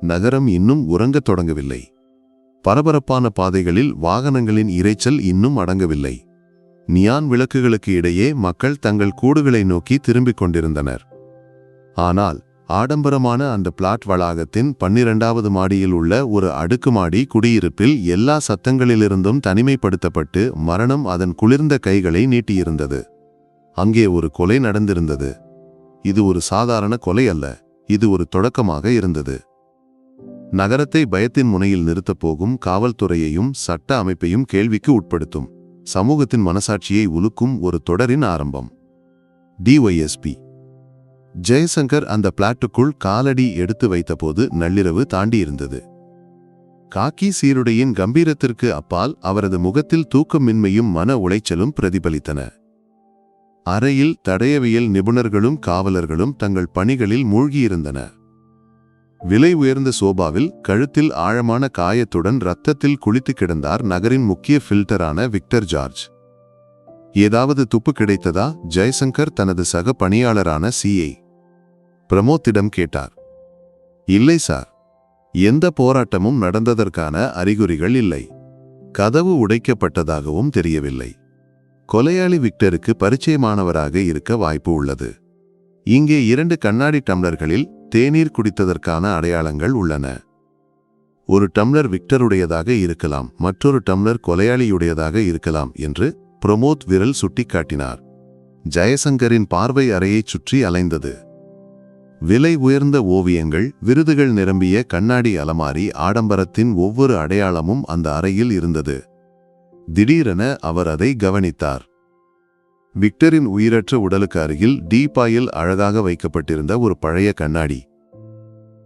நகரம் இன்னும் உறங்கத் தொடங்கவில்லை. பரபரப்பான பாதைகளில் வாகனங்களின் இரைச்சல் இன்னும் அடங்கவில்லை. நியான் விளக்குகளுக்கு இடையே மக்கள் தங்கள் கூடுகளை நோக்கி திரும்பிக் கொண்டிருந்தனர். ஆனால் ஆடம்பரமான அந்த பிளாட் வளாகத்தின் பன்னிரண்டாவது மாடியில் உள்ள ஒரு அடுக்குமாடி குடியிருப்பில் எல்லா சத்தங்களிலிருந்தும் தனிமைப்படுத்தப்பட்டு மரணம் அதன் குளிர்ந்த கைகளை நீட்டியிருந்தது. அங்கே ஒரு கொலை நடந்திருந்தது. இது ஒரு சாதாரண கொலை அல்ல. இது ஒரு தொடக்கமாக இருந்தது. நகரத்தை பயத்தின் முனையில் நிறுத்தப் போகும் காவல்துறையையும் சட்ட அமைப்பையும் கேள்விக்கு உட்படுத்தும். சமூகத்தின் மனசாட்சியை உலுக்கும் ஒரு தொடரின் ஆரம்பம். டிஒய்எஸ்பி ஜெயசங்கர் அந்த பிளாட்டுக்குள் காலடி எடுத்து வைத்தபோது நள்ளிரவு தாண்டியிருந்தது. காக்கி சீருடையின் கம்பீரத்திற்கு அப்பால் அவரது முகத்தில் தூக்கமின்மையும் மன உளைச்சலும் பிரதிபலித்தன. அறையில் தடயவியல் நிபுணர்களும் காவலர்களும் தங்கள் பணிகளில் மூழ்கியிருந்தன விலை உயர்ந்த சோபாவில் கழுத்தில் ஆழமான காயத்துடன் ரத்தத்தில் குளித்து கிடந்தார் நகரின் முக்கிய ஃபில்டரான விக்டர் ஜார்ஜ். ஏதாவது துப்பு கிடைத்ததா? ஜெயசங்கர் தனது சக பணியாளரான சிஐ பிரமோத்திடம் கேட்டார். இல்லை சார். எந்த போராட்டமும் நடந்ததற்கான அறிகுறிகள் இல்லை. கதவு உடைக்கப்பட்டதாகவும் தெரியவில்லை. கொலையாளி விக்டருக்கு பரிச்சயமானவராக இருக்க வாய்ப்பு உள்ளது. இங்கே இரண்டு கண்ணாடி டம்ளர்களில் தேநீர் குடித்ததற்கான அடையாளங்கள் உள்ளன. ஒரு டம்ளர் விக்டருடையதாக இருக்கலாம் மற்றொரு டம்ளர் கொலையாளியுடையதாக இருக்கலாம் என்று பிரமோத் விரல் சுட்டிக்காட்டினார். ஜெயசங்கரின் பார்வை அறையைச் சுற்றி அலைந்தது. விலை உயர்ந்த ஓவியங்கள் விருதுகள் நிரம்பிய கண்ணாடி அலமாரி ஆடம்பரத்தின் ஒவ்வொரு அடையாளமும் அந்த அறையில் இருந்தது. திடீரென அவர் அதை கவனித்தார். விக்டரின் உயிரற்ற உடலுக்கு அருகில் டீபாயில் அழகாக வைக்கப்பட்டிருந்த ஒரு பழைய கண்ணாடி.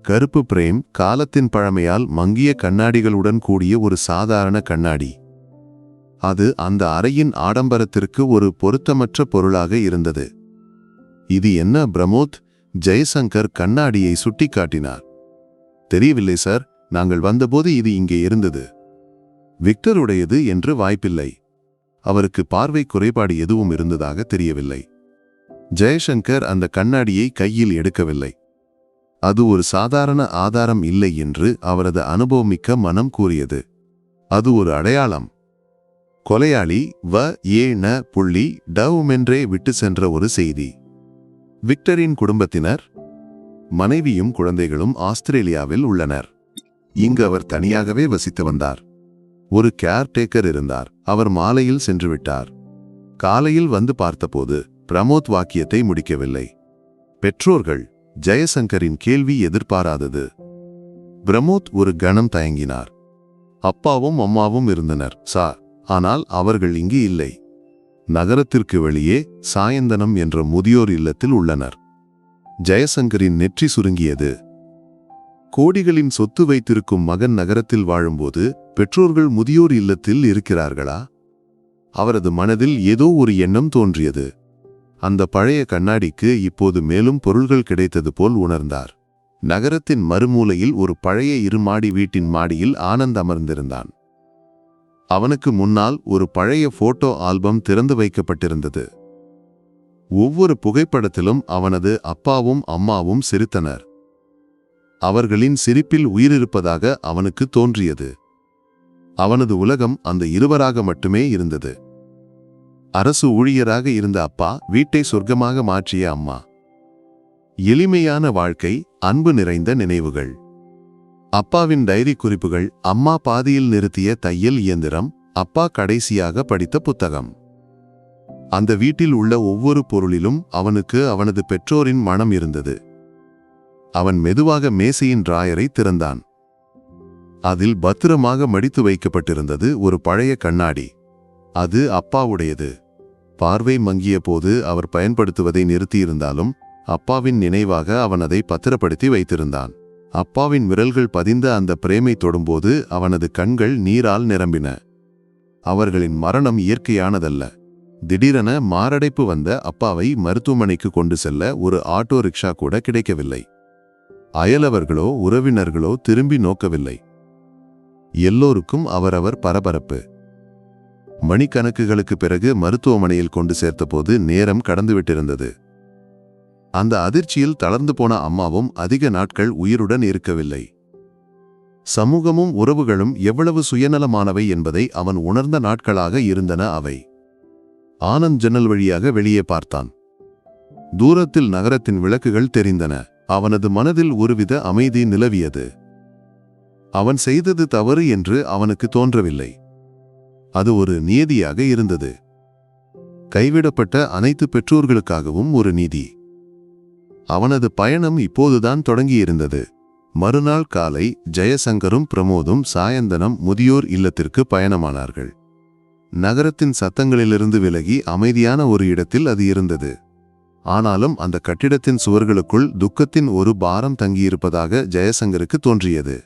கருப்பு பிரேம் காலத்தின் பழமையால் மங்கிய கண்ணாடிகளுடன் கூடிய ஒரு சாதாரண கண்ணாடி. அது அந்த அறையின் ஆடம்பரத்திற்கு ஒரு பொருத்தமற்ற பொருளாக இருந்தது. இது என்ன பிரமோத்? ஜெயசங்கர் கண்ணாடியை சுட்டிக்காட்டினார் தெரியவில்லை சார் நாங்கள் வந்தபோது இது இங்கே இருந்தது. விக்டருடையது என்று வாய்ப்பில்லை. அவருக்கு பார்வை குறைபாடு எதுவும் இருந்ததாக தெரியவில்லை. ஜெயசங்கர் அந்த கண்ணாடியை கையில் எடுக்கவில்லை. அது ஒரு சாதாரண ஆதாரம் இல்லை என்று அவரது அனுபவமிக்க மனம் கூறியது. அது ஒரு அடையாளம். கொலையாளி வ ஏ ந புள்ளி டவுமென்றே விட்டு சென்ற ஒரு செய்தி. விக்டரின் குடும்பத்தினர் மனைவியும் குழந்தைகளும் ஆஸ்திரேலியாவில் உள்ளனர். இங்கு அவர் தனியாகவே வசித்து வந்தார். ஒரு கேர்டேக்கர் இருந்தார். அவர் மாலையில் சென்று விட்டார் காலையில் வந்து பார்த்தபோது பிரமோத் வாக்கியத்தை முடிக்கவில்லை. பெற்றோர்கள் ஜெயசங்கரின் கேள்வி எதிர்பாராதது. பிரமோத் ஒரு கணம் தயங்கினார். அப்பாவும் அம்மாவும் இருந்தனர் சார். ஆனால் அவர்கள் இங்கு இல்லை. நகரத்திற்கு வெளியே சாயந்தனம் என்ற முதியோர் இல்லத்தில் உள்ளனர். ஜெயசங்கரின் நெற்றி சுருங்கியது. கோடிகளின் சொத்து வைத்திருக்கும் மகன் நகரத்தில் வாழும்போது பெற்றோர்கள் முதியோர் இல்லத்தில் இருக்கிறார்களா? அவரது மனதில் ஏதோ ஒரு எண்ணம் தோன்றியது. அந்த பழைய கண்ணாடிக்கு இப்போது மேலும் பொருள்கள் கிடைத்தது போல் உணர்ந்தார். நகரத்தின் மறுமூலையில் ஒரு பழைய இருமாடி வீட்டின் மாடியில் ஆனந்த் அமர்ந்திருந்தான். அவனுக்கு முன்னால் ஒரு பழைய போட்டோ ஆல்பம் திறந்து வைக்கப்பட்டிருந்தது. ஒவ்வொரு புகைப்படத்திலும் அவனது அப்பாவும் அம்மாவும் சிரித்தனர். அவர்களின் சிரிப்பில் உயிரிருப்பதாக அவனுக்கு தோன்றியது. அவனது உலகம் அந்த இருவராக மட்டுமே இருந்தது. அரசு ஊழியராக இருந்த அப்பா வீட்டை சொர்க்கமாக மாற்றிய அம்மா. எளிமையான வாழ்க்கை அன்பு நிறைந்த நினைவுகள். அப்பாவின் டைரி குறிப்புகள் அம்மா பாதியில் நிறுத்திய தையல் இயந்திரம் அப்பா கடைசியாக படித்த புத்தகம். அந்த வீட்டில் உள்ள ஒவ்வொரு பொருளிலும் அவனுக்கு அவனது பெற்றோரின் மனம் இருந்தது. அவன் மெதுவாக மேசையின் டிராயரை திறந்தான். அதில் பத்திரமாக மடித்து வைக்கப்பட்டிருந்தது ஒரு பழைய கண்ணாடி. அது அப்பாவுடையது. பார்வை மங்கிய போது அவர் பயன்படுத்துவதை நிறுத்தியிருந்தாலும் அப்பாவின் நினைவாக அவன் அதை பத்திரப்படுத்தி வைத்திருந்தான். அப்பாவின் விரல்கள் பதிந்த அந்த பிரேமை தொடும்போது அவனது கண்கள் நீரால் நிரம்பின. அவர்களின் மரணம் இயற்கையானதல்ல. திடீரென மாரடைப்பு வந்த அப்பாவை மருத்துவமனைக்கு கொண்டு செல்ல ஒரு ஆட்டோ ரிக்ஷா கூட கிடைக்கவில்லை. அயலவர்களோ உறவினர்களோ திரும்பி நோக்கவில்லை. எல்லோருக்கும் அவரவர் பரபரப்பு. மணிக்கணக்குகளுக்கு பிறகு மருத்துவமனையில் கொண்டு சேர்த்தபோது நேரம் கடந்துவிட்டிருந்தது. அந்த அதிர்ச்சியில் தளர்ந்து போன அம்மாவும் அதிக நாட்கள் உயிருடன் இருக்கவில்லை. சமூகமும் உறவுகளும் எவ்வளவு சுயநலமானவை என்பதை அவன் உணர்ந்த நாட்களாக இருந்தன அவை. ஆனந்த் ஜன்னல் வழியாக வெளியே பார்த்தான். தூரத்தில் நகரத்தின் விளக்குகள் தெரிந்தன. அவனது மனதில் ஒருவித அமைதி நிலவியது. அவன் செய்தது தவறு என்று அவனுக்கு தோன்றவில்லை. அது ஒரு நியதியாக இருந்தது. கைவிடப்பட்ட அனைத்து பெற்றோர்களுக்காகவும் ஒரு நீதி. அவனது பயணம் இப்போதுதான் தொடங்கியிருந்தது. மறுநாள் காலை ஜெயசங்கரும் பிரமோதும் சாயந்தனம் முதியோர் இல்லத்திற்கு பயணமானார்கள். நகரத்தின் சத்தங்களிலிருந்து விலகி அமைதியான ஒரு இடத்தில் அது இருந்தது. ஆனாலும் அந்த கட்டிடத்தின் சுவர்களுக்குள் துக்கத்தின் ஒரு பாரம் தங்கியிருப்பதாக ஜெயசங்கருக்கு தோன்றியது.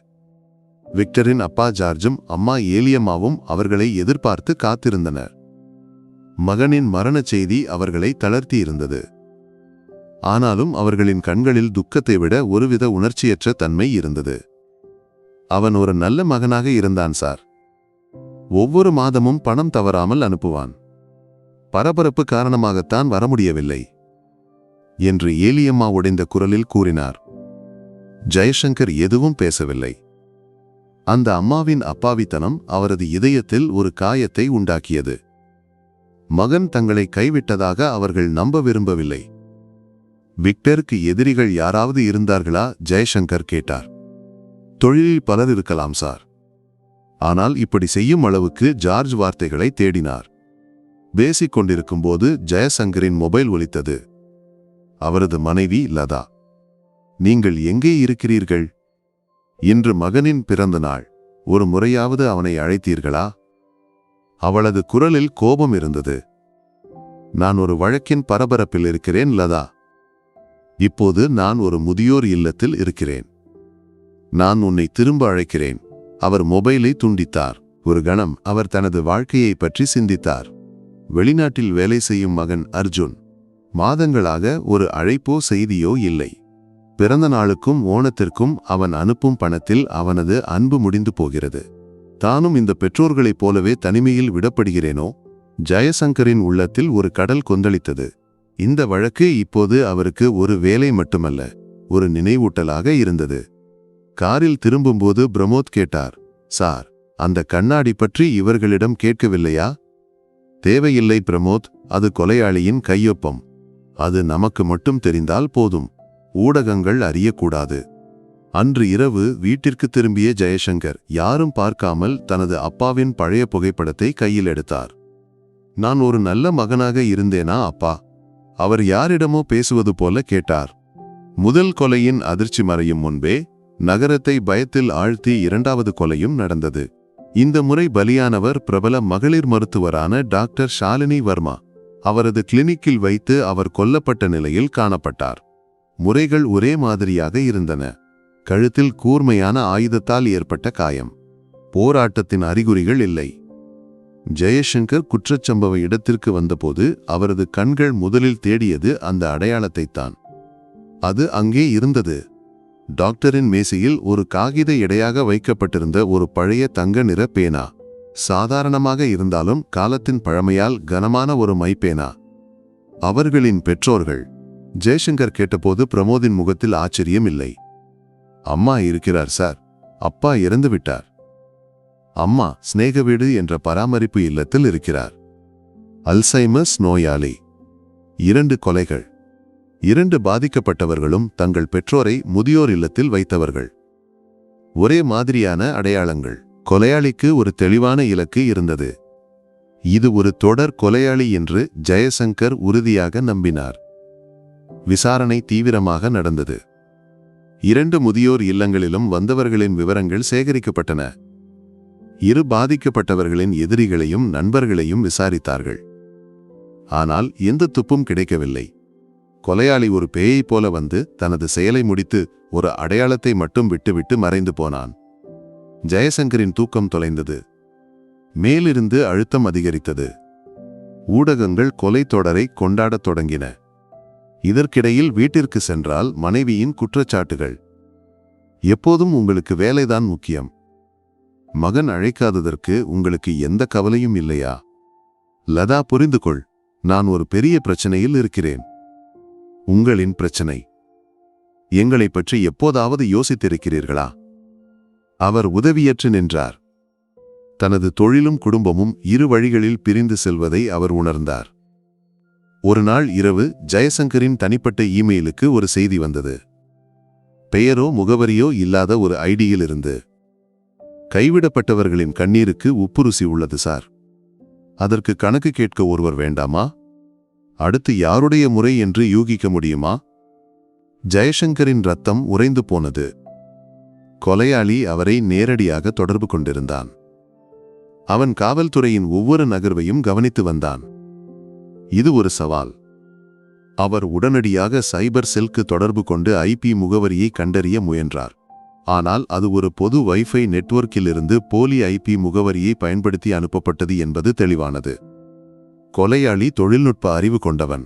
விக்டரின் அப்பா ஜார்ஜும் அம்மா ஏலியம்மாவும் அவர்களை எதிர்பார்த்து காத்திருந்தனர். மகனின் மரணச் செய்தி அவர்களை தளர்த்தியிருந்தது. ஆனாலும் அவர்களின் கண்களில் துக்கத்தை விட ஒருவித உணர்ச்சியற்ற தன்மை இருந்தது. அவன் ஒரு நல்ல மகனாக இருந்தான் சார். ஒவ்வொரு மாதமும் பணம் தவறாமல் அனுப்புவான். பரபரப்பு காரணமாகத்தான் வர முடியவில்லை. என்று ஏலியம்மா உடைந்த குரலில் கூறினார். ஜெயசங்கர் எதுவும் பேசவில்லை. அந்த அம்மாவின் அப்பாவித்தனம் அவரது இதயத்தில் ஒரு காயத்தை உண்டாக்கியது. மகன் தங்களை கைவிட்டதாக அவர்கள் நம்ப விரும்பவில்லை. விக்டருக்கு எதிரிகள் யாராவது இருந்தார்களா? ஜெயசங்கர் கேட்டார். தொழிலில் பலர் இருக்கலாம் சார். ஆனால் இப்படி செய்யும் அளவுக்கு ஜார்ஜ் வார்த்தைகளை தேடினார். பேசிக் கொண்டிருக்கும்போது ஜெயசங்கரின் மொபைல் ஒலித்தது. அவரது மனைவி லதா. நீங்கள் எங்கே இருக்கிறீர்கள்? இன்று மகனின் பிறந்த நாள். ஒரு முறையாவது அவனை அழைத்தீர்களா? அவளது குரலில் கோபம் இருந்தது. நான் ஒரு வழக்கின் பரபரப்பில் இருக்கிறேன் லதா. இப்போது நான் ஒரு முதியோர் இல்லத்தில் இருக்கிறேன். நான் உன்னை திரும்ப அழைக்கிறேன். அவர் மொபைலை துண்டித்தார். ஒரு கணம் அவர் தனது வாழ்க்கையை பற்றி சிந்தித்தார். வெளிநாட்டில் வேலை செய்யும் மகன் அர்ஜுன். மாதங்களாக ஒரு அழைப்போ செய்தியோ இல்லை. பிறந்த நாளுக்கும் ஓணத்திற்கும் அவன் அனுப்பும் பணத்தில் அவனது அன்பு முடிந்து போகிறது. தானும் இந்த பெற்றோர்களைப் போலவே தனிமையில் விடப்படுகிறேனோ? ஜெயசங்கரின் உள்ளத்தில் ஒரு கடல் கொந்தளித்தது. இந்த வழக்கு இப்போது அவருக்கு ஒரு வேலை மட்டுமல்ல ஒரு நினைவூட்டலாக இருந்தது. காரில் திரும்பும்போது பிரமோத் கேட்டார் சார் அந்த கண்ணாடி பற்றி இவர்களிடம் கேட்கவில்லையா? தேவையில்லை பிரமோத் அது கொலையாளியின் கையொப்பம். அது நமக்கு மட்டும் தெரிந்தால் போதும். ஊடகங்கள் அறியக்கூடாது. அன்று இரவு வீட்டிற்கு திரும்பிய ஜெயசங்கர் யாரும் பார்க்காமல் தனது அப்பாவின் பழைய புகைப்படத்தை கையில் எடுத்தார். நான் ஒரு நல்ல மகனாக இருந்தேனா அப்பா? அவர் யாரிடமோ பேசுவது போல கேட்டார். முதல் கொலையின் அதிர்ச்சி மறையும் முன்பே நகரத்தை பயத்தில் ஆழ்த்தி இரண்டாவது கொலையும் நடந்தது. இந்த முறை பலியானவர் பிரபல மகளிர் மருத்துவரான டாக்டர் ஷாலினி வர்மா. அவரது கிளினிக்கில் வைத்து அவர் கொல்லப்பட்ட நிலையில் காணப்பட்டார். முறைகள் ஒரே மாதிரியாக இருந்தன. கழுத்தில் கூர்மையான ஆயுதத்தால் ஏற்பட்ட காயம். போராட்டத்தின் அறிகுறிகள் இல்லை. ஜெயசங்கர் குற்றச்சம்பவ இடத்திற்கு வந்தபோது அவரது கண்கள் முதலில் தேடியது அந்த அடையாளத்தைத்தான். அது அங்கே இருந்தது. டாக்டரின் மேசையில் ஒரு காகித எடையாக வைக்கப்பட்டிருந்த ஒரு பழைய தங்க நிற பேனா. சாதாரணமாக இருந்தாலும் காலத்தின் பழமையால் கனமான ஒரு மைப்பேனா? அவர்களின் பெற்றோர்கள். ஜெய்சங்கர் கேட்டபோது பிரமோதின் முகத்தில் ஆச்சரியம் இல்லை. அம்மா இருக்கிறார் சார். அப்பா இறந்து விட்டார். அம்மா ஸ்நேக வீடு என்ற பராமரிப்பு இல்லத்தில் இருக்கிறார். அல்சைமஸ் நோயாளி. இரண்டு கொலைகள். இரண்டு பாதிக்கப்பட்டவர்களும் தங்கள் பெற்றோரை முதியோர் இல்லத்தில் வைத்தவர்கள். ஒரே மாதிரியான அடையாளங்கள். கொலையாளிக்கு ஒரு தெளிவான இலக்கு இருந்தது. இது ஒரு தொடர் கொலையாளி என்று ஜெயசங்கர் உறுதியாக நம்பினார். விசாரணை தீவிரமாக நடந்தது. இரண்டு முதியோர் இல்லங்களிலும் வந்தவர்களின் விவரங்கள் சேகரிக்கப்பட்டன. இரு பாதிக்கப்பட்டவர்களின் எதிரிகளையும் நண்பர்களையும் விசாரித்தார்கள். ஆனால் எந்த துப்பும் கிடைக்கவில்லை. கொலையாளி ஒரு பேயைப் போல வந்து தனது செயலை முடித்து ஒரு அடையாளத்தை மட்டும் விட்டுவிட்டு மறைந்து போனான். ஜெயசங்கரின் தூக்கம் தொலைந்தது. மேலிருந்து அழுத்தம் அதிகரித்தது. ஊடகங்கள் கொலை தொடரை கொண்டாடத் தொடங்கின. இதற்கிடையில் வீட்டிற்கு சென்றால் மனைவியின் குற்றச்சாட்டுகள். எப்போதும் உங்களுக்கு வேலைதான் முக்கியம். மகன் அழைக்காததற்கு உங்களுக்கு எந்த கவலையும் இல்லையா? லதா புரிந்து கொள். நான் ஒரு பெரிய பிரச்சனையில் இருக்கிறேன். உங்களின் பிரச்சனை. எங்களைப் பற்றி எப்போதாவது யோசித்திருக்கிறீர்களா? அவர் உதவியற்று நின்றார். தனது தொழிலும் குடும்பமும் இரு வழிகளில் பிரிந்து செல்வதை அவர் உணர்ந்தார். ஒரு நாள் இரவு ஜெயசங்கரின் தனிப்பட்ட இமெயிலுக்கு ஒரு செய்தி வந்தது. பெயரோ முகவரியோ இல்லாத ஒரு ஐடியில் இருந்து கைவிடப்பட்டவர்களின் கண்ணீருக்கு உப்பு ருசி உள்ளது சார். அதற்கு கணக்கு கேட்க ஒருவர் வேண்டாமா? அடுத்து யாருடைய முறை என்று யூகிக்க முடியுமா? ஜெயசங்கரின் ரத்தம் உறைந்து போனது. கொலையாளி அவரை நேரடியாக தொடர்பு கொண்டிருந்தான். அவன் காவல்துறையின் ஒவ்வொரு நகர்வையும் கவனித்து வந்தான். இது ஒரு சவால். அவர் உடனடியாக சைபர் செல்க்கு தொடர்பு கொண்டு ஐபி முகவரியை கண்டறிய முயன்றார். ஆனால் அது ஒரு பொது வைஃபை நெட்வொர்க்கிலிருந்து போலி ஐபி முகவரியை பயன்படுத்தி அனுப்பப்பட்டது என்பது தெளிவானது. கொலையாளி தொழில்நுட்ப அறிவு கொண்டவன்.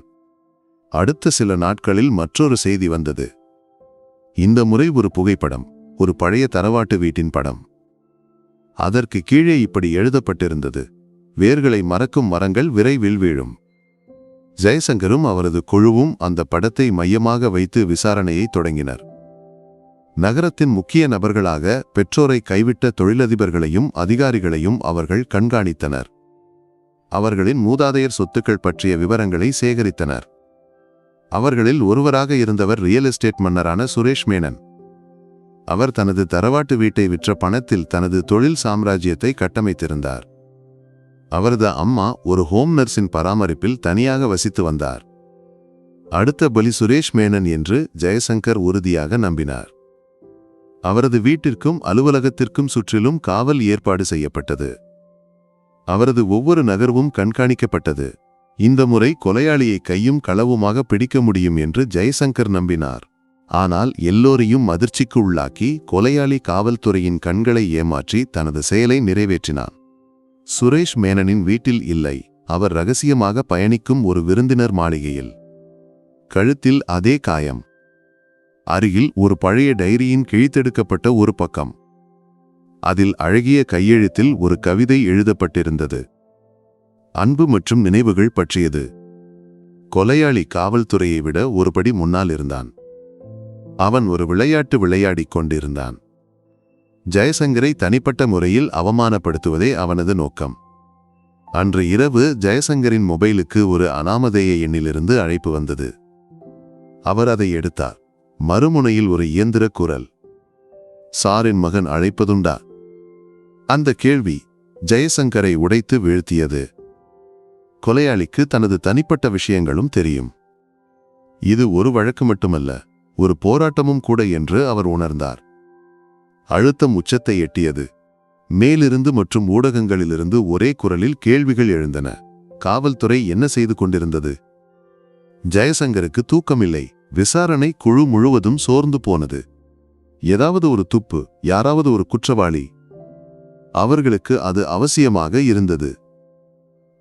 அடுத்த சில நாட்களில் மற்றொரு செய்தி வந்தது. இந்த முறை ஒரு புகைப்படம். ஒரு பழைய தரவாட்டு வீட்டின் படம். அதற்கு கீழே இப்படி எழுதப்பட்டிருந்தது. வேர்களை மறக்கும் மரங்கள் விரைவில் வீழும். ஜெயசங்கரும் அவரது குழுவும் அந்த படத்தை மையமாக வைத்து விசாரணையை தொடங்கினர். நகரத்தின் முக்கிய நபர்களாக பெற்றோரை கைவிட்ட தொழிலதிபர்களையும் அதிகாரிகளையும் அவர்கள் கண்காணித்தனர். அவர்களின் மூதாதையர் சொத்துக்கள் பற்றிய விவரங்களை சேகரித்தனர். அவர்களில் ஒருவராக இருந்தவர் ரியல் எஸ்டேட் மன்னரான சுரேஷ் மேனன். அவர் தனது தரவாட்டு வீட்டை விற்ற பணத்தில் தனது தொழில் சாம்ராஜ்யத்தை கட்டமைத்திருந்தார். அவரது அம்மா ஒரு ஹோம் நர்ஸின் பராமரிப்பில் தனியாக வசித்து வந்தார். அடுத்த பலி சுரேஷ் மேனன் என்று ஜெயசங்கர் உறுதியாக நம்பினார். அவரது வீட்டிற்கும் அலுவலகத்திற்கும் சுற்றிலும் காவல் ஏற்பாடு செய்யப்பட்டது. அவரது ஒவ்வொரு நகர்வும் கண்காணிக்கப்பட்டது. இந்த முறை கொலையாளியை கையும் களவுமாக பிடிக்க முடியும் என்று ஜெயசங்கர் நம்பினார். ஆனால் எல்லோரையும் அதிர்ச்சிக்கு உள்ளாக்கி கொலையாளி காவல்துறையின் கண்களை ஏமாற்றி தனது செயலை நிறைவேற்றினான். சுரேஷ் மேனனின் வீட்டில் இல்லை. அவர் ரகசியமாக பயணிக்கும் ஒரு விருந்தினர் மாளிகையில். கழுத்தில் அதே காயம். அருகில் ஒரு பழைய டைரியின் கிழித்தெடுக்கப்பட்ட ஒரு பக்கம். அதில் அழகிய கையெழுத்தில் ஒரு கவிதை எழுதப்பட்டிருந்தது. அன்பு மற்றும் நினைவுகள் பற்றியது. கொலையாளி காவல்துறையை விட ஒருபடி முன்னால் இருந்தான். அவன் ஒரு விளையாட்டு விளையாடிக் கொண்டிருந்தான். ஜெயசங்கரை தனிப்பட்ட முறையில் அவமானப்படுத்துவதே அவனது நோக்கம். அன்று இரவு ஜெயசங்கரின் மொபைலுக்கு ஒரு அனாமதேய எண்ணிலிருந்து அழைப்பு வந்தது. அவர் அதை எடுத்தார். மறுமுனையில் ஒரு இயந்திர குரல். சாரின் மகன் அழைப்பதுண்டா? அந்த கேள்வி ஜெயசங்கரை உடைத்து வீழ்த்தியது. கொலையாளிக்கு தனது தனிப்பட்ட விஷயங்களும் தெரியும். இது ஒரு வழக்கு மட்டுமல்ல. ஒரு போராட்டமும் கூட என்று அவர் உணர்ந்தார். அழுத்தம் உச்சத்தை எட்டியது. மேலிருந்து மற்றும் ஊடகங்களிலிருந்து ஒரே குரலில் கேள்விகள் எழுந்தன. காவல்துறை என்ன செய்து கொண்டிருந்தது? ஜெயசங்கருக்கு தூக்கமில்லை. விசாரணை குழு முழுவதும் சோர்ந்து போனது. ஏதாவது ஒரு துப்பு யாராவது ஒரு குற்றவாளி. அவர்களுக்கு அது அவசியமாக இருந்தது.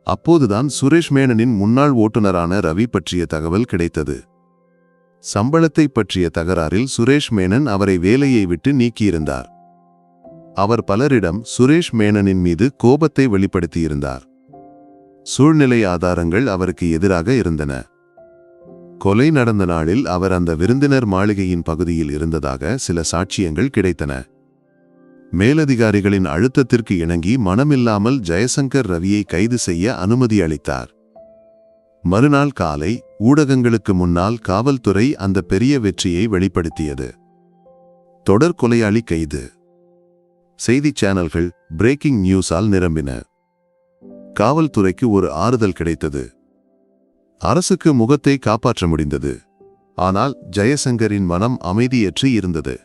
அப்போதுதான் சுரேஷ் மேனனின் முன்னாள் ஓட்டுநரான ரவி பற்றிய தகவல் கிடைத்தது. சம்பளத்தை பற்றிய தகராறில் சுரேஷ் மேனன் அவரை வேலையை விட்டு நீக்கியிருந்தார். அவர் பலரிடம் சுரேஷ் மேனனின் மீது கோபத்தை வெளிப்படுத்தியிருந்தார். சூழ்நிலை ஆதாரங்கள் அவருக்கு எதிராக இருந்தன. கொலை நடந்த நாளில் அவர் அந்த விருந்தினர் மாளிகையின் பகுதியில் இருந்ததாக சில சாட்சியங்கள் கிடைத்தன. மேலதிகாரிகளின் அழுத்தத்திற்கு இணங்கி மனமில்லாமல் ஜெயசங்கர் ரவியை கைது செய்ய அனுமதி அளித்தார். மறுநாள் காலை ஊடகங்களுக்கு முன்னால் காவல்துறை அந்த பெரிய வெற்றியை வெளிப்படுத்தியது. தொடர் கொலையாளி கைது. செய்திச் சேனல்கள் பிரேக்கிங் நியூஸால் நிரம்பின. காவல்துறைக்கு ஒரு ஆறுதல் கிடைத்தது. அரசுக்கு முகத்தை காப்பாற்ற முடிந்தது. ஆனால் ஜெயசங்கரின் மனம் அமைதியற்று இருந்தது.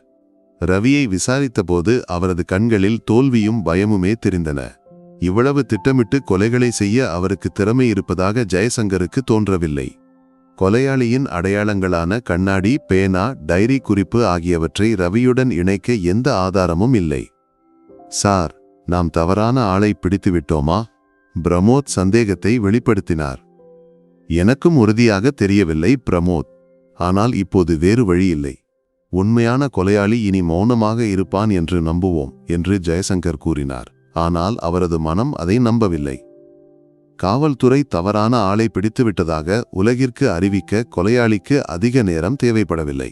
ரவியை விசாரித்தபோது அவரது கண்களில் தோல்வியும் பயமுமே தெரிந்தன. இவ்வளவு திட்டமிட்டு கொலைகளை செய்ய அவருக்கு திறமை இருப்பதாக ஜெயசங்கருக்கு தோன்றவில்லை. கொலையாளியின் அடையாளங்களான கண்ணாடி பேனா டைரி குறிப்பு ஆகியவற்றை ரவியுடன் இணைக்க எந்த ஆதாரமும் இல்லை. சார் நாம் தவறான ஆளை பிடித்து விட்டோமா பிரமோத் சந்தேகத்தை வெளிப்படுத்தினார். எனக்கும் உறுதியாக தெரியவில்லை பிரமோத். ஆனால் இப்போது வேறு வழி இல்லை. உண்மையான கொலையாளி இனி மௌனமாக இருப்பான் என்று நம்புவோம் என்று ஜெயசங்கர் கூறினார். ஆனால் அவரது மனம் அதை நம்பவில்லை. காவல்துறை தவறான ஆளை பிடித்துவிட்டதாக உலகிற்கு அறிவிக்க கொலையாளிக்கு அதிக நேரம் தேவைப்படவில்லை.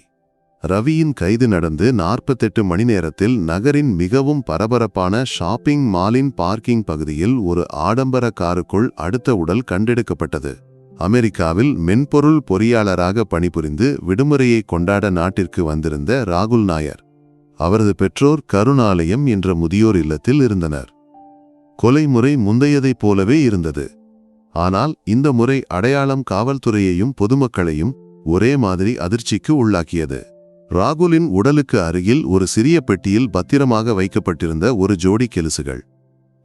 ரவியின் கைது நடந்து நாற்பத்தெட்டு மணி நேரத்தில் நகரின் மிகவும் பரபரப்பான ஷாப்பிங் மாலின் பார்க்கிங் பகுதியில் ஒரு ஆடம்பர காருக்குள் அடுத்த உடல் கண்டெடுக்கப்பட்டது. அமெரிக்காவில் மென்பொருள் பொறியாளராக பணிபுரிந்து விடுமுறையை கொண்டாட நாட்டிற்கு வந்திருந்த ராகுல் நாயர். அவரது பெற்றோர் கருணாலயம் என்ற முதியோர் இல்லத்தில் இருந்தனர். கொலை முறை முந்தையதைப் போலவே இருந்தது. ஆனால் இந்த முறை அடையாளம் காவல்துறையையும் பொதுமக்களையும் ஒரே மாதிரி அதிர்ச்சிக்கு உள்ளாக்கியது. ராகுலின் உடலுக்கு அருகில் ஒரு சிறிய பெட்டியில் பத்திரமாக வைக்கப்பட்டிருந்த ஒரு ஜோடி கெலுசுகள்.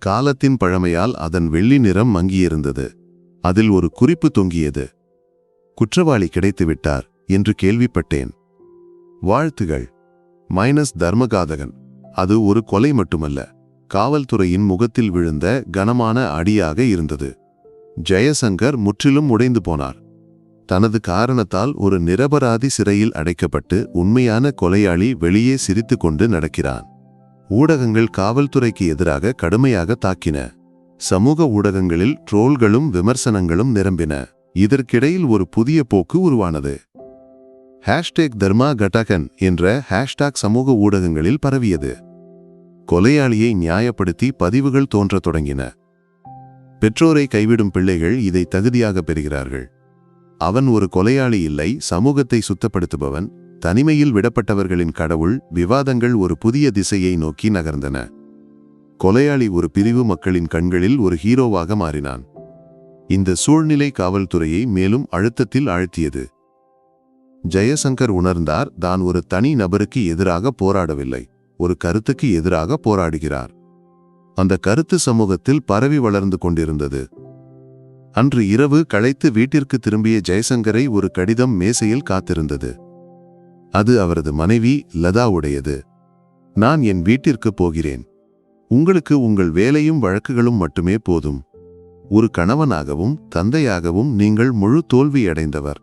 காலத்தின் பழமையால் அதன் வெள்ளி நிறம் மங்கியிருந்தது. அதில் ஒரு குறிப்பு தொங்கியது. குற்றவாளி கிடைத்துவிட்டார் என்று கேள்விப்பட்டேன். வாழ்த்துகள். மைனஸ் தர்மகாதகன். அது ஒரு கொலை மட்டுமல்ல. காவல்துறையின் முகத்தில் விழுந்த கனமான அடியாக இருந்தது. ஜெயசங்கர் முற்றிலும் உடைந்து போனார். தனது காரணத்தால் ஒரு நிரபராதி சிறையில் அடைக்கப்பட்டு உண்மையான கொலையாளி வெளியே சிரித்துக்கொண்டு நடக்கிறான். ஊடகங்கள் காவல்துறைக்கு எதிராக கடுமையாக தாக்கின. சமூக ஊடகங்களில் ட்ரோல்களும் விமர்சனங்களும் நிரம்பின. இதற்கிடையில் ஒரு புதிய போக்கு உருவானது. ஹேஷ்டேக் தர்மா கட்டகன் என்ற ஹேஷ்டாக் சமூக ஊடகங்களில் பரவியது. கொலையாளியை நியாயப்படுத்தி பதிவுகள் தோன்றத் தொடங்கின. பெற்றோரை கைவிடும் பிள்ளைகள் இதை தகுதியாக பெறுகிறார்கள். அவன் ஒரு கொலையாளி இல்லை சமூகத்தை சுத்தப்படுத்துபவன் தனிமையில் விடப்பட்டவர்களின் கடவுள் விவாதங்கள் ஒரு புதிய திசையை நோக்கி நகர்ந்தன. கொலையாளி ஒரு பிரிவு மக்களின் கண்களில் ஒரு ஹீரோவாக மாறினான். இந்த சூழ்நிலை காவல்துறையை மேலும் அழுத்தத்தில் ஆழ்த்தியது. ஜெயசங்கர் உணர்ந்தார் தான் ஒரு தனி நபருக்கு எதிராக போராடவில்லை. ஒரு கருத்துக்கு எதிராக போராடுகிறார். அந்த கருத்து சமூகத்தில் பரவி வளர்ந்து கொண்டிருந்தது. அன்று இரவு களைத்து வீட்டிற்கு திரும்பிய ஜெயசங்கரை ஒரு கடிதம் மேசையில் காத்திருந்தது. அது அவரது மனைவி லதாவுடையது. நான் என் வீட்டிற்கு போகிறேன். உங்களுக்கு உங்கள் வேலையும் வழக்குகளும் மட்டுமே போதும். ஒரு கணவனாகவும் தந்தையாகவும் நீங்கள் முழு தோல்வியடைந்தவர்.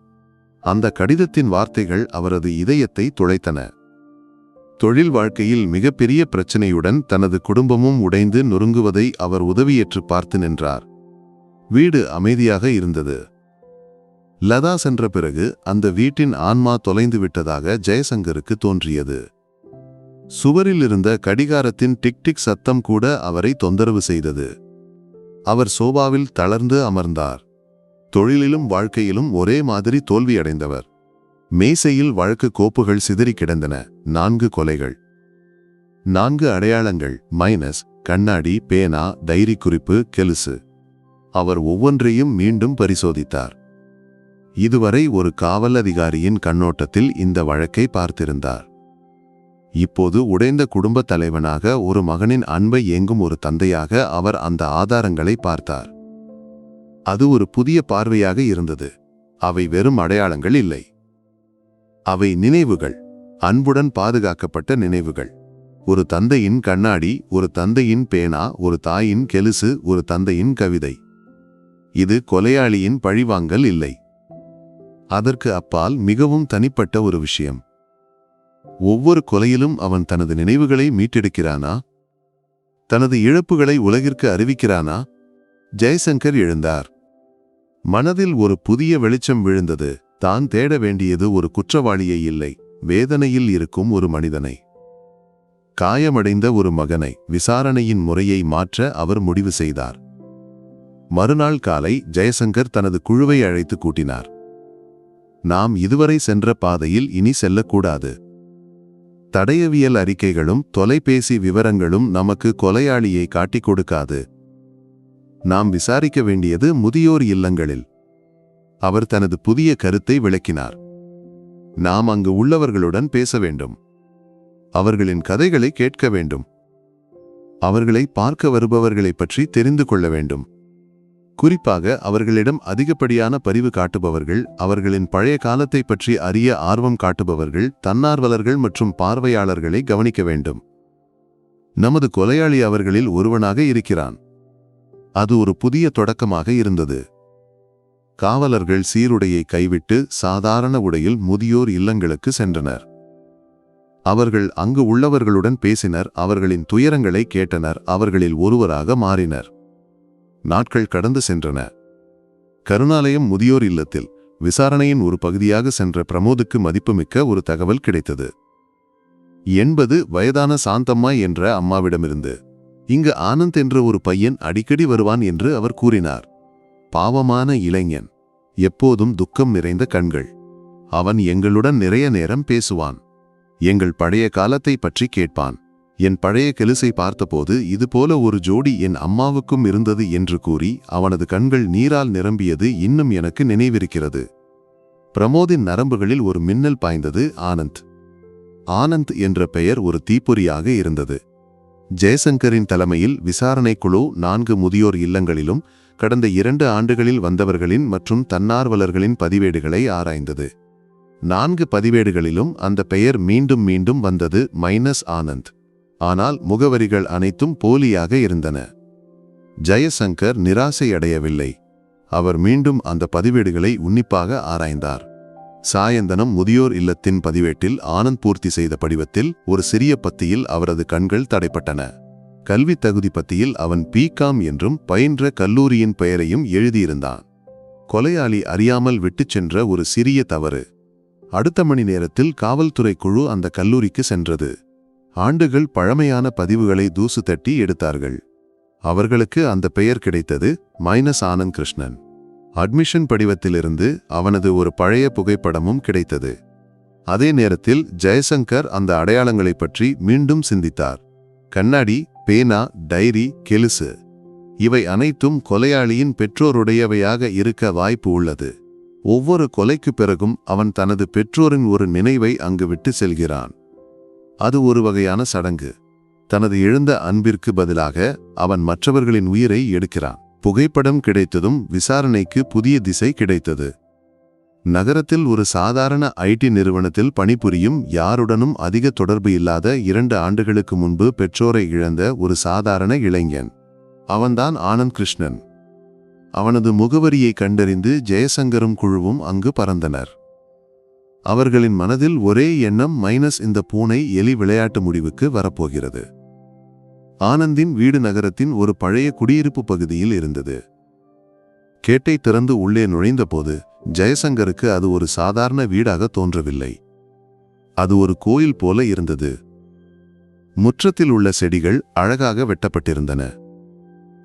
அந்த கடிதத்தின் வார்த்தைகள் அவரது இதயத்தை துளைத்தன. தொழில் வாழ்க்கையில் மிகப்பெரிய பிரச்சனையுடன் தனது குடும்பமும் உடைந்து நொறுங்குவதை அவர் உதவியேற்று பார்த்து நின்றார். வீடு அமைதியாக இருந்தது. லதா சென்ற பிறகு அந்த வீட்டின் ஆன்மா தொலைந்து விட்டதாக ஜெயசங்கருக்கு தோன்றியது. சுவரில் இருந்த கடிகாரத்தின் டிக் டிக் சத்தம் கூட அவரை தொந்தரவு செய்தது. அவர் சோபாவில் தளர்ந்து அமர்ந்தார். தொழிலிலும் வாழ்க்கையிலும் ஒரே மாதிரி தோல்வியடைந்தவர். மேசையில் வழக்கு கோப்புகள் சிதறி கிடந்தன. நான்கு கொலைகள். நான்கு அடையாளங்கள். மைனஸ் கண்ணாடி பேனா டைரி குறிப்பு கெலுசு. அவர் ஒவ்வொன்றையும் மீண்டும் பரிசோதித்தார். இதுவரை ஒரு காவல் அதிகாரியின் கண்ணோட்டத்தில் இந்த வழக்கை பார்த்திருந்தார். இப்போது உடைந்த குடும்பத் தலைவனாக ஒரு மகனின் அன்பை ஏங்கும் ஒரு தந்தையாக அவர் அந்த ஆதாரங்களை பார்த்தார். அது ஒரு புதிய பார்வையாக இருந்தது. அவை வெறும் அடையாளங்கள் இல்லை. அவை நினைவுகள். அன்புடன் பாதுகாக்கப்பட்ட நினைவுகள். ஒரு தந்தையின் கண்ணாடி ஒரு தந்தையின் பேனா ஒரு தாயின் கெலுசு ஒரு தந்தையின் கவிதை. இது கொலையாளியின் பழிவாங்கல் இல்லை. அதற்கு அப்பால் மிகவும் தனிப்பட்ட ஒரு விஷயம். ஒவ்வொரு கொலையிலும் அவன் தனது நினைவுகளை மீட்டெடுக்கிறானா? தனது இழப்புகளை உலகிற்கு அறிவிக்கிறானா? ஜெய்சங்கர் எழுந்தார். மனதில் ஒரு புதிய வெளிச்சம் விழுந்தது. தான் தேட வேண்டியது ஒரு குற்றவாளியை இல்லை. வேதனையில் இருக்கும் ஒரு மனிதனை. காயமடைந்த ஒரு மகனை விசாரணையின் முறையை மாற்ற அவர் முடிவு செய்தார். மறுநாள் காலை ஜெயசங்கர் தனது குழுவை அழைத்து கூட்டினார். நாம் இதுவரை சென்ற பாதையில் இனி செல்லக்கூடாது. தடயவியல் அறிக்கைகளும் தொலைபேசி விவரங்களும் நமக்கு கொலையாளியை காட்டிக் கொடுக்காது. நாம் விசாரிக்க வேண்டியது முதியோர் இல்லங்களில். அவர் தனது புதிய கருத்தை விளக்கினார். நாம் அங்கு உள்ளவர்களுடன் பேச வேண்டும். அவர்களின் கதைகளை கேட்க வேண்டும். அவர்களை பார்க்க வருபவர்களைப் பற்றி தெரிந்து கொள்ள வேண்டும். குறிப்பாக அவர்களிடம் அதிகப்படியான பரிவு காட்டுபவர்கள் அவர்களின் பழைய காலத்தை பற்றி அறிய ஆர்வம் காட்டுபவர்கள் தன்னார்வலர்கள் மற்றும் பார்வையாளர்களை கவனிக்க வேண்டும். நமது கொலையாளி அவர்களில் ஒருவனாக இருக்கிறான். அது ஒரு புதிய தொடக்கமாக இருந்தது. காவலர்கள் சீருடையை கைவிட்டு சாதாரண உடையில் முதியோர் இல்லங்களுக்கு சென்றனர். அவர்கள் அங்கு உள்ளவர்களுடன் பேசினர் அவர்களின் துயரங்களை கேட்டனர் அவர்களில் ஒருவராக மாறினர். நாட்கள் கடந்து சென்றன. கருணாலயம் முதியோர் இல்லத்தில் விசாரணையின் ஒரு பகுதியாக சென்ற பிரமோதுக்கு மதிப்புமிக்க ஒரு தகவல் கிடைத்தது. எண்பது வயதான சாந்தம்மா என்ற அம்மாவிடமிருந்து இங்கு ஆனந்த் என்ற ஒரு பையன் அடிக்கடி வருவான் என்று அவர் கூறினார். பாவமான இளைஞன். எப்போதும் துக்கம் நிறைந்த கண்கள். அவன் எங்களுடன் நிறைய நேரம் பேசுவான். எங்கள் பழைய காலத்தை பற்றி கேட்பான். என் பழைய கெலுசை பார்த்தபோது இதுபோல ஒரு ஜோடி என் அம்மாவுக்கும் இருந்தது என்று கூறி அவனது கண்கள் நீரால் நிரம்பியது இன்னும் எனக்கு நினைவிருக்கிறது. பிரமோதின் நரம்புகளில் ஒரு மின்னல் பாய்ந்தது ஆனந்த். ஆனந்த் என்ற பெயர் ஒரு தீப்பொறியாக இருந்தது. ஜெயசங்கரின் தலைமையில் விசாரணை குழு நான்கு முதியோர் இல்லங்களிலும் கடந்த இரண்டு ஆண்டுகளில் வந்தவர்களின் மற்றும் தன்னார்வலர்களின் பதிவேடுகளை ஆராய்ந்தது. நான்கு பதிவேடுகளிலும் அந்த பெயர் மீண்டும் மீண்டும் வந்தது மைனஸ் ஆனந்த். ஆனால் முகவரிகள் அனைத்தும் போலியாக இருந்தன. ஜெயசங்கர் நிராசையடையவில்லை. அவர் மீண்டும் அந்த பதிவேடுகளை உன்னிப்பாக ஆராய்ந்தார். சாயந்தனம் முதியோர் இல்லத்தின் பதிவேட்டில் ஆனந்த் பூர்த்தி செய்த படிவத்தில் ஒரு சிறிய பத்தியில் அவரது கண்கள் தடைப்பட்டன. கல்வி தகுதி பத்தியில் அவன் பிகாம் என்றும் பயின்ற கல்லூரியின் பெயரையும் எழுதியிருந்தான். கொலையாளி அறியாமல் விட்டுச் சென்ற ஒரு சிறிய தவறு. அடுத்த மணி நேரத்தில் காவல்துறை குழு அந்த கல்லூரிக்கு சென்றது. ஆண்டுகள் பழமையான பதிவுகளை தூசு தட்டி எடுத்தார்கள். அவர்களுக்கு அந்த பெயர் கிடைத்தது மைனஸ் ஆனந்த் கிருஷ்ணன் அட்மிஷன் படிவத்திலிருந்து அவனது ஒரு பழைய புகைப்படமும் கிடைத்தது. அதே நேரத்தில் ஜெயசங்கர் அந்த அடையாளங்களைப் பற்றி மீண்டும் சிந்தித்தார். கண்ணாடி பேனா டைரி கெலுசு இவை அனைத்தும் கொலையாளியின் பெற்றோருடையவையாக இருக்க வாய்ப்பு உள்ளது. ஒவ்வொரு கொலைக்குப் பிறகும் அவன் தனது பெற்றோரின் ஒரு நினைவை அங்கு விட்டு செல்கிறான். அது ஒரு வகையான சடங்கு. தனது எழுந்த அன்பிற்கு பதிலாக அவன் மற்றவர்களின் உயிரை எடுக்கிறான். புகைப்படம் கிடைத்ததும் விசாரணைக்கு புதிய திசை கிடைத்தது. நகரத்தில் ஒரு சாதாரண ஐடி நிறுவனத்தில் பணிபுரியும் யாருடனும் அதிக தொடர்பு இல்லாத இரண்டு ஆண்டுகளுக்கு முன்பு பெற்றோரை இழந்த ஒரு சாதாரண இளைஞன். அவன்தான் ஆனந்த் கிருஷ்ணன். அவனது முகவரியை கண்டறிந்து ஜெயசங்கரும் குழுவும் அங்கு பறந்தனர். அவர்களின் மனதில் ஒரே எண்ணம் மைனஸ் இந்த பூனை எலி விளையாட்டு முடிவுக்கு வரப்போகிறது. ஆனந்தின் வீடு நகரத்தின் ஒரு பழைய குடியிருப்பு பகுதியில் இருந்தது. கேட்டை திறந்து உள்ளே நுழைந்தபோது ஜெயசங்கருக்கு அது ஒரு சாதாரண வீடாக தோன்றவில்லை. அது ஒரு கோயில் போல இருந்தது. முற்றத்தில் உள்ள செடிகள் அழகாக வெட்டப்பட்டிருந்தன.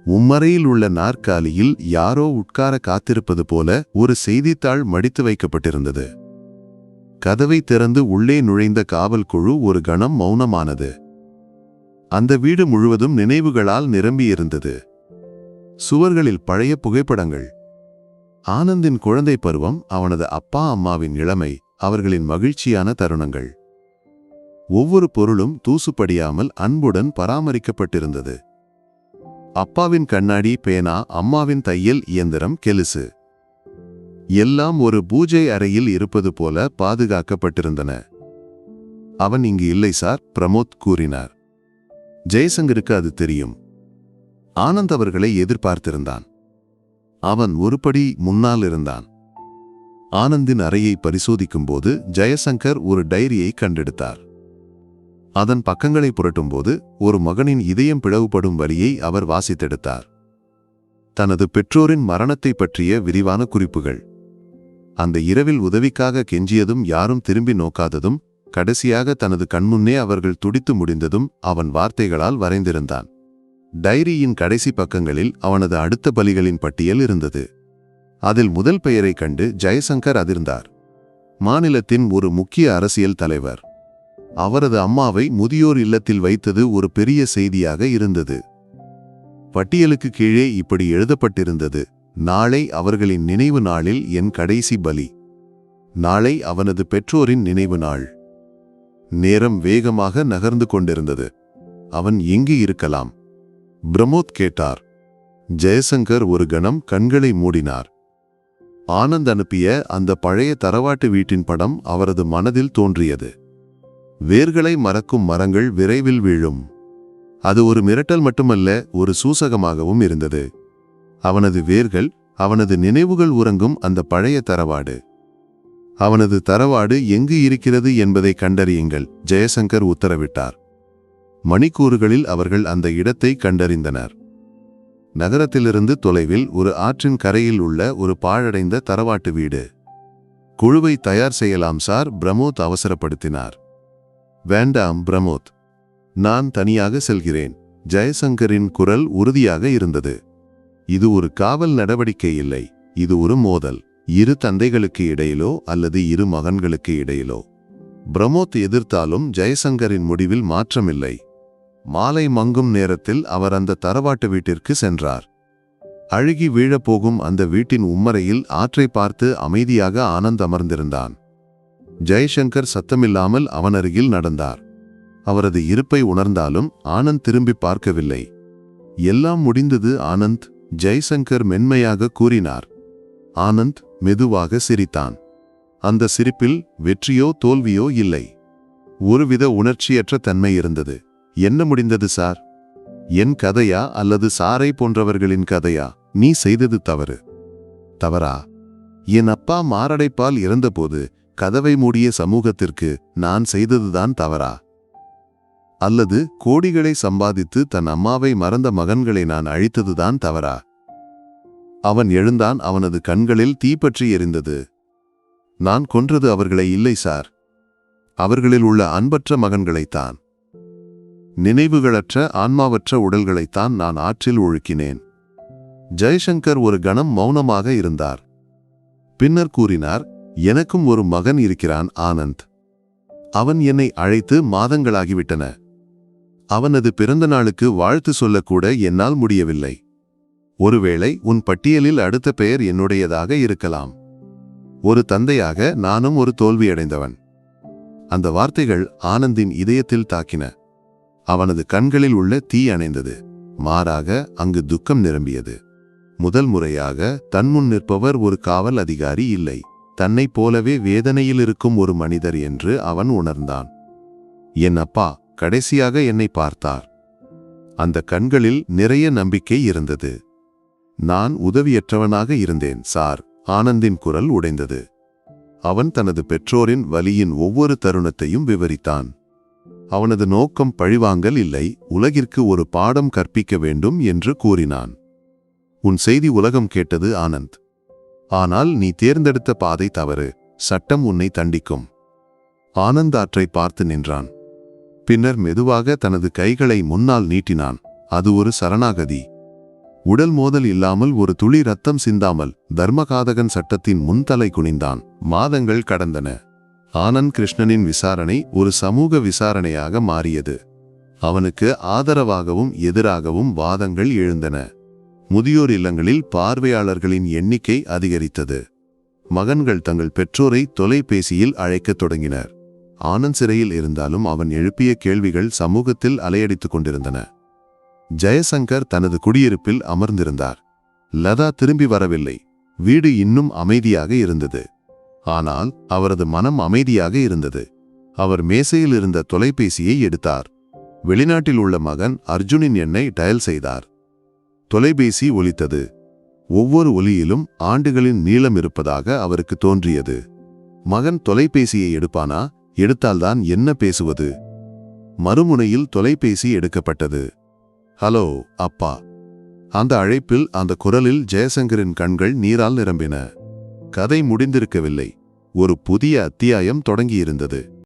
உம்மறையில் உள்ள நாற்காலியில் யாரோ உட்கார காத்திருப்பது போல ஒரு செய்தித்தாள் மடித்து வைக்கப்பட்டிருந்தது. கதவை திறந்து உள்ளே நுழைந்த காவல் குழு ஒரு கணம் மௌனமானது. அந்த வீடு முழுவதும் நினைவுகளால் நிரம்பியிருந்தது. சுவர்களில் பழைய புகைப்படங்கள். ஆனந்தின் குழந்தை பருவம் அவனது அப்பா அம்மாவின் இளமை அவர்களின் மகிழ்ச்சியான தருணங்கள். ஒவ்வொரு பொருளும் தூசுப்படியாமல் அன்புடன் பராமரிக்கப்பட்டிருந்தது. அப்பாவின் கண்ணாடி பேனா அம்மாவின் தையல் இயந்திரம் கெலுசு. எல்லாம் ஒரு பூஜை அறையில் இருப்பது போல பாதுகாக்கப்பட்டிருந்தன. அவன் இங்கு இல்லை சார் பிரமோத் கூறினார். ஜெயசங்கருக்கு அது தெரியும். ஆனந்த் அவர்களை எதிர்பார்த்திருந்தான். அவன் ஒருபடி முன்னால் இருந்தான். ஆனந்தின் அறையை பரிசோதிக்கும்போது ஜெயசங்கர் ஒரு டைரியை கண்டெடுத்தார். அதன் பக்கங்களை புரட்டும்போது ஒரு மகனின் இதயம் பிளவுபடும் வரியை அவர் வாசித்தெடுத்தார். தனது பெற்றோரின் மரணத்தை பற்றிய விரிவான குறிப்புகள். அந்த இரவில் உதவிக்காக கெஞ்சியதும் யாரும் திரும்பி நோக்காததும் கடைசியாக தனது கண்முன்னே அவர்கள் துடித்து முடிந்ததும் அவன் வார்த்தைகளால் வரைந்திருந்தான். டைரியின் கடைசி பக்கங்களில் அவனது அடுத்த பலிகளின் பட்டியல் இருந்தது. அதில் முதல் பெயரை கண்டு ஜெயசங்கர் அதிர்ந்தார். மாநிலத்தின் ஒரு முக்கிய அரசியல் தலைவர். அவரது அம்மாவை முதியோர் இல்லத்தில் வைத்தது ஒரு பெரிய செய்தியாக இருந்தது. பட்டியலுக்கு கீழே இப்படி எழுதப்பட்டிருந்தது நாளை அவர்களின் நினைவு நாளில் என் கடைசி பலி. நாளை அவனது பெற்றோரின் நினைவு நாள். நேரம் வேகமாக நகர்ந்து கொண்டிருந்தது. அவன் எங்கு இருக்கலாம்? பிரமோத் கேட்டார். ஜெயசங்கர் ஒரு கணம் கண்களை மூடினார். ஆனந்த் அனுப்பிய அந்த பழைய தரவாட்டு வீட்டின் படம் அவரது மனதில் தோன்றியது. வேர்களை மறக்கும் மரங்கள் விரைவில் வீழும். அது ஒரு மிரட்டல் மட்டுமல்ல ஒரு சூசகமாகவும் இருந்தது. அவனது வேர்கள் அவனது நினைவுகள் உறங்கும் அந்த பழைய தரவாடு. அவனது தரவாடு எங்கு இருக்கிறது என்பதை கண்டறியுங்கள் ஜெயசங்கர் உத்தரவிட்டார். மணிக்கூறுகளில் அவர்கள் அந்த இடத்தை கண்டறிந்தனர். நகரத்திலிருந்து தொலைவில் ஒரு ஆற்றின் கரையில் உள்ள ஒரு பாழடைந்த தரவாட்டு வீடு. குழுவை தயார் செய்யலாம் சார் பிரமோத் அவசரப்படுத்தினார். வேண்டாம் பிரமோத். நான் தனியாக செல்கிறேன். ஜெயசங்கரின் குரல் உறுதியாக இருந்தது. இது ஒரு காவல் நடவடிக்கை இல்லை இது ஒரு மோதல். இரு தந்தைகளுக்கு இடையிலோ அல்லது இரு மகன்களுக்கு இடையிலோ. பிரமோத் எதிர்த்தாலும் ஜெயசங்கரின் முடிவில் மாற்றமில்லை. மாலை மங்கும் நேரத்தில் அவர் அந்த தரவாட்டு வீட்டிற்கு சென்றார். அழுகி வீழப்போகும் அந்த வீட்டின் உம்மறையில் ஆற்றை பார்த்து அமைதியாக ஆனந்த் அமர்ந்திருந்தான். ஜெய்சங்கர் சத்தமில்லாமல் அவன் அருகில் நடந்தார். அவரது இருப்பை உணர்ந்தாலும் ஆனந்த் திரும்பி பார்க்கவில்லை. எல்லாம் முடிந்தது ஆனந்த் ஜெய்சங்கர் மென்மையாக கூறினார். ஆனந்த் மெதுவாக சிரித்தான். அந்த சிரிப்பில் வெற்றியோ தோல்வியோ இல்லை. ஒருவித உணர்ச்சியற்ற தன்மை இருந்தது. என்ன முடிந்தது சார்? என் கதையா அல்லது சாரை போன்றவர்களின் கதையா? நீ செய்தது தவறு. தவறா? என் அப்பா மாரடைப்பால் இறந்தபோது கதவை மூடிய சமூகத்திற்கு நான் செய்ததுதான் தவறா? அல்லது கோடிகளை சம்பாதித்து தன் அம்மாவை மறந்த மகன்களை நான் அழித்ததுதான் தவறா? அவன் எழுந்தான் அவனது கண்களில் தீப்பற்றி எரிந்தது. நான் கொன்றது அவர்களை இல்லை சார். அவர்களில் உள்ள அன்பற்ற மகன்களைத்தான். நினைவுகளற்ற ஆன்மாவற்ற உடல்களைத்தான் நான் ஆற்றில் ஒழுக்கினேன். ஜெய்சங்கர் ஒரு கணம் மௌனமாக இருந்தார். பின்னர் கூறினார் எனக்கும் ஒரு மகன் இருக்கிறான் ஆனந்த். அவன் என்னை அழைத்து மாதங்களாகிவிட்டன. அவனது பிறந்த நாளுக்கு வாழ்த்து சொல்லக்கூட என்னால் முடியவில்லை. ஒருவேளை உன் பட்டியலில் அடுத்த பெயர் என்னுடையதாக இருக்கலாம். ஒரு தந்தையாக நானும் ஒரு தோல்வியடைந்தவன். அந்த வார்த்தைகள் ஆனந்தின் இதயத்தில் தாக்கின. அவனது கண்களில் உள்ள தீ அணைந்தது. மாறாக அங்கு துக்கம் நிரம்பியது. முதல் முறையாக தன்முன் நிற்பவர் ஒரு காவல் அதிகாரி இல்லை. தன்னைப் போலவே வேதனையில் இருக்கும் ஒரு மனிதர் என்று அவன் உணர்ந்தான். என் அப்பா கடைசியாக என்னை பார்த்தார். அந்த கண்களில் நிறைய நம்பிக்கை இருந்தது. நான் உதவியற்றவனாக இருந்தேன் சார். ஆனந்தின் குரல் உடைந்தது. அவன் தனது பெற்றோரின் வலியின் ஒவ்வொரு தருணத்தையும் விவரித்தான். அவனது நோக்கம் பழிவாங்கல் இல்லை உலகிற்கு ஒரு பாடம் கற்பிக்க வேண்டும் என்று கூறினான். உன் செய்தி உலகம் கேட்டது ஆனந்த். ஆனால் நீ தேர்ந்தெடுத்த பாதை தவறு சட்டம் உன்னை தண்டிக்கும். ஆனந்த் ஆற்றை பார்த்து நின்றான். பின்னர் மெதுவாக தனது கைகளை முன்னால் நீட்டினான். அது ஒரு சரணாகதி. உடல் மோதல் இல்லாமல் ஒரு துளி ரத்தம் சிந்தாமல் தர்மகாதகன் சட்டத்தின் முன்தலை குனிந்தான். மாதங்கள் கடந்தன. ஆனந்த் கிருஷ்ணனின் விசாரணை ஒரு சமூக விசாரணையாக மாறியது. அவனுக்கு ஆதரவாகவும் எதிராகவும் வாதங்கள் எழுந்தன. முதியோர் இல்லங்களில் பார்வையாளர்களின் எண்ணிக்கை அதிகரித்தது. மகன்கள் தங்கள் பெற்றோரை தொலைபேசியில் அழைக்கத் தொடங்கினர். ஆனந்த் சிறையில் இருந்தாலும் அவன் எழுப்பிய கேள்விகள் சமூகத்தில் அலையடித்துக் கொண்டிருந்தன. ஜெயசங்கர் தனது குடியிருப்பில் அமர்ந்திருந்தார். லதா திரும்பி வரவில்லை. வீடு இன்னும் அமைதியாக இருந்தது. ஆனால் அவரது மனம் அமைதியாக இருந்தது. அவர் மேசையில் இருந்த தொலைபேசியை எடுத்தார். வெளிநாட்டில் உள்ள மகன் அர்ஜுனின் எண்ணை டயல் செய்தார். தொலைபேசி ஒலித்தது. ஒவ்வொரு ஒலியிலும் ஆண்டுகளின் நீளம் இருப்பதாக அவருக்கு தோன்றியது. மகன் தொலைபேசியை எடுப்பானா? எடுத்தால்தான் என்ன பேசுவது? மறுமுனையில் தொலைபேசி எடுக்கப்பட்டது. ஹலோ அப்பா. அந்த அழைப்பில் அந்த குரலில் ஜெயசங்கரின் கண்கள் நீரால் நிரம்பின. கதை முடிந்திருக்கவில்லை. ஒரு புதிய அத்தியாயம் தொடங்கியிருந்தது.